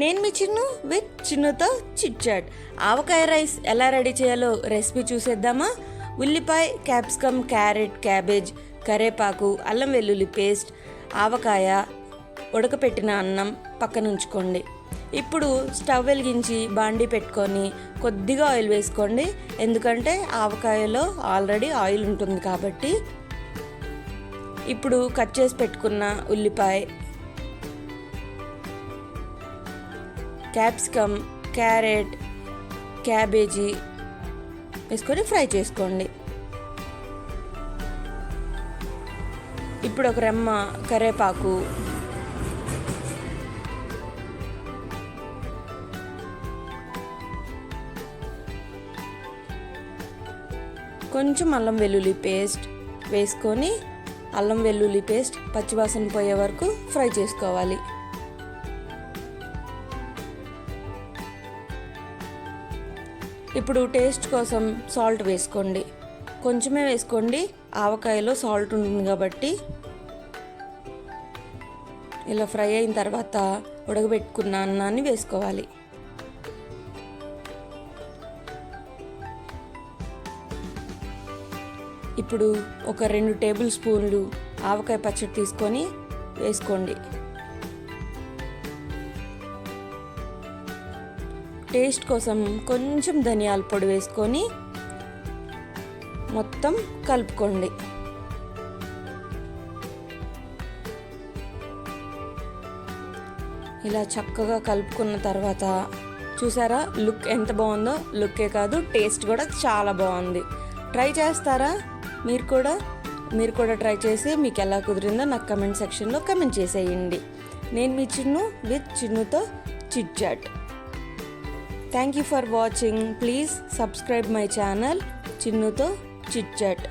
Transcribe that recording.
నేను మీ చిన్ను విత్ చిన్నుతో చిట్చాట్ ఆవకాయ రైస్ ఎలా రెడీ చేయాలో రెసిపీ చూసేద్దామా? ఉల్లిపాయ క్యాప్సికమ్ క్యారెట్ క్యాబేజ్ కరేపాకు అల్లం వెల్లుల్లి పేస్ట్ ఆవకాయ ఉడకపెట్టిన అన్నం పక్కన ఉంచుకోండి. ఇప్పుడు స్టవ్ వెలిగించి బాండీ పెట్టుకొని కొద్దిగా ఆయిల్ వేసుకోండి. ఎందుకంటే ఆవకాయలో ఆల్రెడీ ఆయిల్ ఉంటుంది కాబట్టి. ఇప్పుడు కట్ చేసి పెట్టుకున్న ఉల్లిపాయ క్యాప్సికమ్ క్యారెట్ క్యాబేజీ వేసుకొని ఫ్రై చేసుకోండి. ఇప్పుడు ఒక రెమ్మ కరేపాకు. కొంచెం అల్లం వెల్లుల్లి పేస్ట్ వేసుకొని అల్లం వెల్లుల్లి పేస్ట్ పచ్చివాసన పోయే వరకు ఫ్రై చేసుకోవాలి. ఇప్పుడు టేస్ట్ కోసం సాల్ట్ వేసుకోండి. కొంచెమే వేసుకోండి. ఆవకాయలో సాల్ట్ ఉంటుంది కాబట్టి ఇలా ఫ్రై అయిన తర్వాత ఉడకబెట్టుకున్న అన్నాన్ని వేసుకోవాలి. ఇప్పుడు ఒక రెండు టేబుల్ స్పూన్లు ఆవకాయ పచ్చడి తీసుకొని వేసుకోండి. టేస్ట్ కోసం కొంచెం ధనియాల పొడి వేసుకొని మొత్తం కలుపుకోండి. ఇలా చక్కగా కలుపుకున్న తర్వాత చూసారా లుక్ ఎంత బాగుందో? లుక్కే కాదు టేస్ట్ కూడా చాలా బాగుంది. ట్రై చేస్తారా? మీరు కూడా? మీరు కూడా ట్రై చేసి మీకు ఎలా కుదిరిందో నాకు కమెంట్ సెక్షన్లో కమెంట్ చేసేయండి. నేను మీ Chinnu with చిన్నుతో chit chat. Thank you for watching please subscribe my channel చిన్నుతో chit-chat